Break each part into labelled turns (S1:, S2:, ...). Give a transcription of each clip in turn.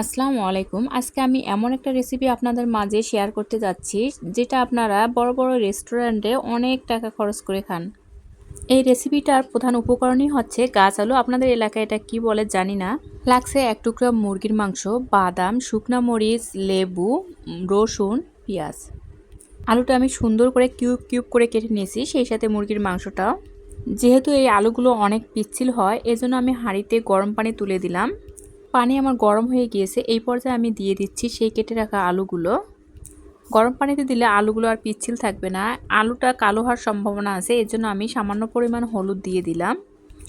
S1: আসসালামু আলাইকুম। আজকে আমি এমন একটা রেসিপি আপনাদের মাঝে শেয়ার করতে যাচ্ছি, যেটা আপনারা বড় বড় রেস্টুরেন্টে অনেক টাকা খরচ করে খান। এই রেসিপিটার প্রধান উপকরণই হচ্ছে গাছ আলু। আপনাদের এলাকায় এটা কি বলে জানি না। লাগছে এক টুকরা মুরগির মাংস, বাদাম, শুকনা মরিচ, লেবু, রসুন, পেঁয়াজ। আলুটা আমি সুন্দর করে কিউব কিউব করে কেটে নিয়েছি, সেই সাথে মুরগির মাংসটাও। যেহেতু এই আলুগুলো অনেক পিচ্ছিল হয়, এজন্য আমি হাঁড়িতে গরম পানি তুলে দিলাম। পানি আমার গরম হয়ে গিয়েছে, এই পর্যায়ে আমি দিয়ে দিচ্ছি সেই কেটে রাখা আলুগুলো। গরম পানিতে দিলে আলুগুলো আর পিচ্ছিল থাকবে না। আলুটা কালো হওয়ার সম্ভাবনা আছে, এর জন্য আমি সামান্য পরিমাণ হলুদ দিয়ে দিলাম।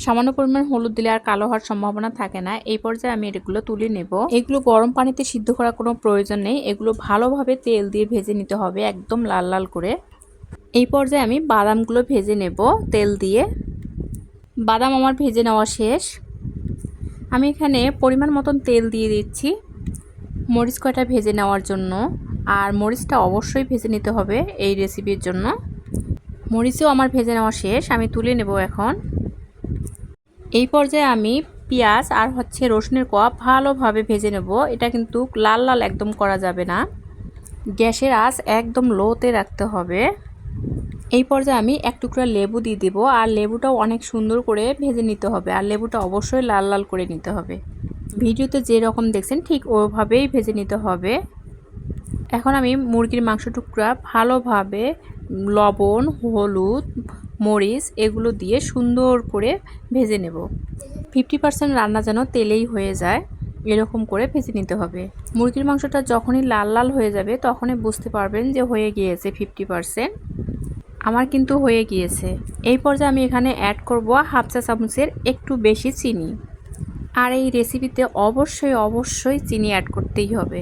S1: সামান্য পরিমাণ হলুদ দিলে আর কালো হওয়ার সম্ভাবনা থাকে না। এই পর্যায়ে আমি এগুলো তুলে নেব। এগুলো গরম পানিতে সিদ্ধ করার কোনো প্রয়োজন নেই। এগুলো ভালোভাবে তেল দিয়ে ভেজে নিতে হবে, একদম লাল লাল করে। এই পর্যায়ে আমি বাদামগুলো ভেজে নেব তেল দিয়ে। বাদাম আমার ভেজে নেওয়া শেষ। আমি এখানে পরিমাণ মতন তেল দিয়ে দিচ্ছি। মরিচ কয়টা ভেজে নেওয়ার জন্য? আর মরিচটা অবশ্যই ভেজে নিতে হবে এই রেসিপির জন্য। মরিচও আমার ভেজে নেওয়া শেষ, আমি তুলে নেব এখন। এই পর্যায়ে আমি পেঁয়াজ আর হচ্ছে রসুনের কোয়া ভালোভাবে ভেজে নেব। এটা কিন্তু লাল লাল একদম করা যাবে না। গ্যাসের আঁচ একদম লোতে রাখতে হবে। এই পর্যায়ে আমি এক টুকরা লেবু দিয়ে দেবো, আর লেবুটাও অনেক সুন্দর করে ভেজে নিতে হবে, আর লেবুটা অবশ্যই লাল লাল করে নিতে হবে। ভিডিওতে যে রকম দেখছেন ঠিক ওভাবেই ভেজে নিতে হবে। এখন আমি মুরগির মাংস টুকরা ভালোভাবে লবণ, হলুদ, মরিচ এগুলো দিয়ে সুন্দর করে ভেজে নেব। ফিফটি পার্সেন্ট রান্না যেন তেলেই হয়ে যায়, এরকম করে ভেজে নিতে হবে। মুরগির মাংসটা যখনই লাল লাল হয়ে যাবে তখনই বুঝতে পারবেন যে হয়ে গিয়েছে ফিফটি পার্সেন্ট। আমার কিন্তু হয়ে গিয়েছে। এই পর্যায়ে আমি এখানে অ্যাড করব হাফ চা চামচের একটু বেশি চিনি। আর এই রেসিপিতে অবশ্যই অবশ্যই চিনি অ্যাড করতেই হবে।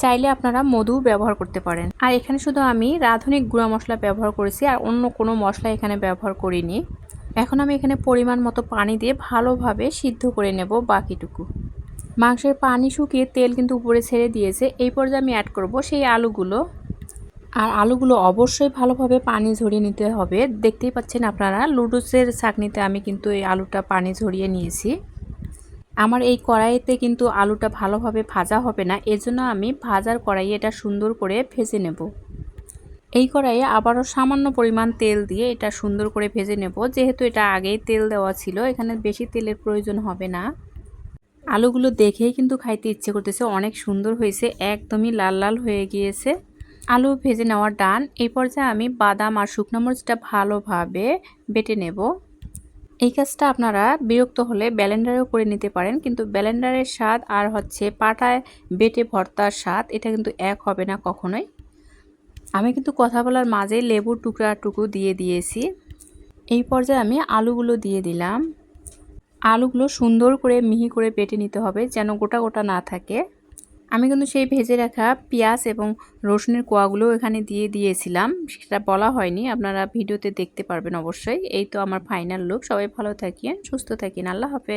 S1: চাইলে আপনারা মধু ব্যবহার করতে পারেন। আর এখানে শুধু আমি রাঁধুনিক গুঁড়া মশলা ব্যবহার করেছি আর অন্য কোনো মশলা এখানে ব্যবহার করিনি। এখন আমি এখানে পরিমাণ মতো পানি দিয়ে ভালোভাবে সিদ্ধ করে নেব বাকিটুকু। মাংসের পানি শুকিয়ে তেল কিন্তু উপরে ছেড়ে দিয়েছে। এই পর্যায়ে আমি অ্যাড করব সেই আলুগুলো। আর আলুগুলো অবশ্যই ভালোভাবে পানি ঝরিয়ে নিতে হবে। দেখতেই পাচ্ছেন আপনারা, লুডুসের চাকনিতে আমি কিন্তু এই আলুটা পানি ঝরিয়ে নিয়েছি। আমার এই কড়াইতে কিন্তু আলুটা ভালোভাবে ভাজা হবে না, এজন্য আমি ভাজার কড়াইয়ে এটা সুন্দর করে ভেজে নেব। এই কড়াইয়ে আবারও সামান্য পরিমাণ তেল দিয়ে এটা সুন্দর করে ভেজে নেব, যেহেতু এটা আগেই তেল দেওয়া ছিল, এখানে বেশি তেলের প্রয়োজন হবে না। আলুগুলো দেখেই কিন্তু খাইতে ইচ্ছে করতেছে, অনেক সুন্দর হয়েছে, একদমই লাল লাল হয়ে গিয়েছে। আলু ভেজে নেওয়ার ডান। এই পর্যায়ে আমি বাদাম আর শুকনো মরিচটা ভালোভাবে বেটে নেব। এই কাজটা আপনারা বিরক্ত হলে ব্যালেন্ডারেও করে নিতে পারেন, কিন্তু ব্যালেন্ডারের স্বাদ আর হচ্ছে পাটায় বেটে ভর্তার স্বাদ, এটা কিন্তু এক হবে না কখনোই। আমি কিন্তু কথা বলার মাঝে লেবুর টুকরা টুকু দিয়ে দিয়েছি। এই পর্যায়ে আমি আলুগুলো দিয়ে দিলাম। আলুগুলো সুন্দর করে মিহি করে বেটে নিতে হবে যেন গোটা গোটা না থাকে। আমি কিন্তু সেই ভেজে রাখা পেঁয়াজ এবং রসুনের কোয়াগুলো এখানে দিয়ে দিয়েছিলাম। সেটা বলা হয়নি, আপনারা ভিডিওতে দেখতে পারবেন অবশ্যই। এই তো আমার ফাইনাল লুক সবাই ভালো থাকিয়েন সুস্থ থাকেন। আল্লাহ হাফেজ।